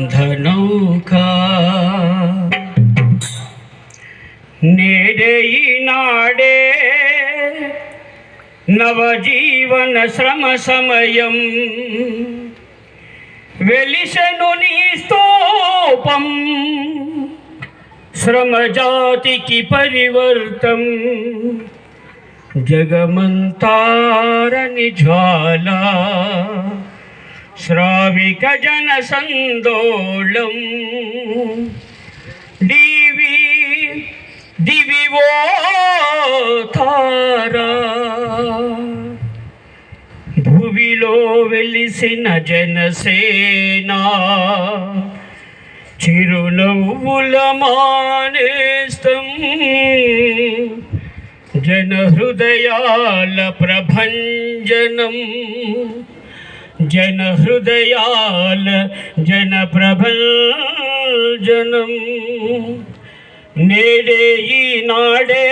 బంధనౌకా నేడే ఈనాడే నవజీవన శ్రమ సమయం వెలిసెను నీ స్తూపం శ్రమజాతికి పరివర్తం జగమంతారని జ్వాల శ్రావిక జన సందోళం. డివి దివివో తారా. భువిలో వెలిసిన జనసేనా. చిరునవ్వుల మానేస్తం. జన హృదయాల ప్రభంజనం. జన హృదయాల జన ప్రభంజనం నేడే ఈనాడే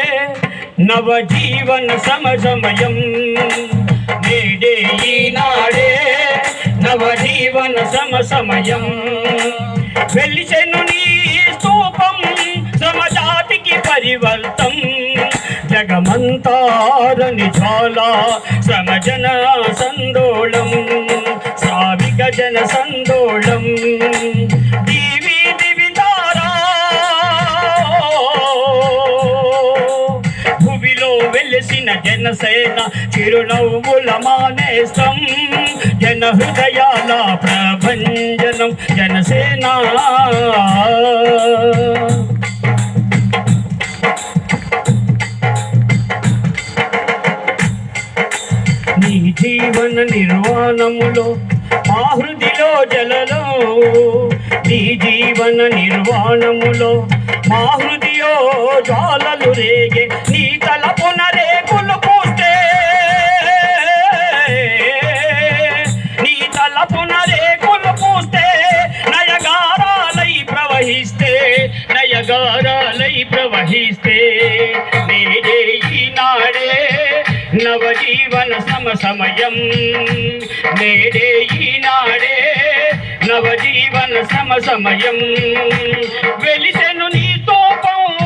నవజీవన సమసమయం నేడే ఈనాడే నవజీవన సమసమయం వెలిసెను నీ స్తూపం సమజాతికి పరివర్తం। జగమంతారని చాలా సమజన సందోళం శ్రావిక జన సందోళం. దీవి దివి తారా. భువిలో వెలిసిన జనసేన చిరునవ్వుల మానేసం జన హృదయాల ప్రభంజనం జనసేన. నీ జీవన నిర్వాణములో ఆ హృదిలో జలలో నీ జీవన నిర్వాణములో. మా హృదియో జ్వాలలు రేగే నీ తలపున రేకులు పూస్తే. నీ తలపున రేకులు పూస్తే నయగారాలై ప్రవహిస్తే నయగారాలై ప్రవహిస్తే. నేడే ఈనాడే నవ సమ సమయం. నేడే ఈనాడే నవజీవన సమ సమయం. వెలిసెను నీ తోపం.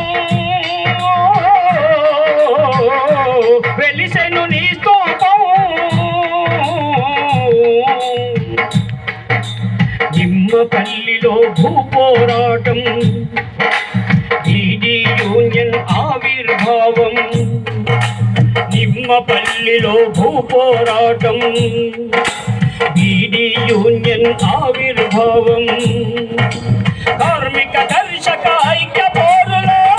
వెలిసెను నీ తోపం. నిమ్మపల్లిలో భూపోరాటం. నిమ్మపల్లిలో భూపోరాటం బీడీ యూనియన్ ఆవిర్భావం.